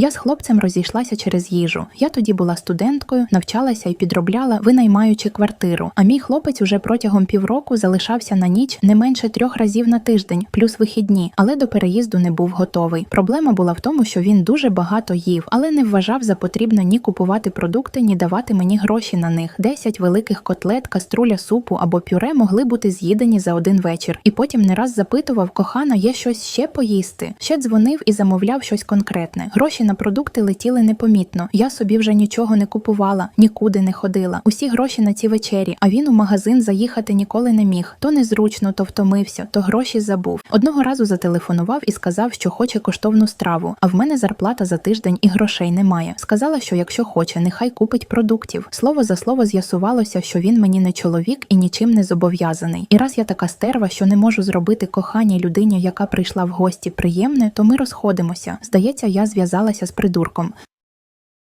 Я з хлопцем розійшлася через їжу. Я тоді була студенткою, навчалася і підробляла, винаймаючи квартиру. А мій хлопець уже протягом півроку залишався на ніч не менше трьох разів на тиждень, плюс вихідні, але до переїзду не був готовий. Проблема була в тому, що він дуже багато їв, але не вважав за потрібно ні купувати продукти, ні давати мені гроші на них. Десять великих котлет, каструля супу або пюре могли бути з'їдені за один вечір. І потім не раз запитував, кохана, є щось ще поїсти. Ще дзвонив і замовляв щось конкретне. Гроші на продукти летіли непомітно. Я собі вже нічого не купувала, нікуди не ходила. Усі гроші на ці вечері, а він у магазин заїхати ніколи не міг. То незручно, то втомився, то гроші забув. Одного разу зателефонував і сказав, що хоче коштовну страву. А в мене зарплата за тиждень і грошей немає. Сказала, що якщо хоче, нехай купить продуктів. Слово за слово з'ясувалося, що він мені не чоловік і нічим не зобов'язаний. І раз я така стерва, що не можу зробити коханій людині, яка прийшла в гості, приємне, то ми розходимося. Здається, я зв'язалася з придурком.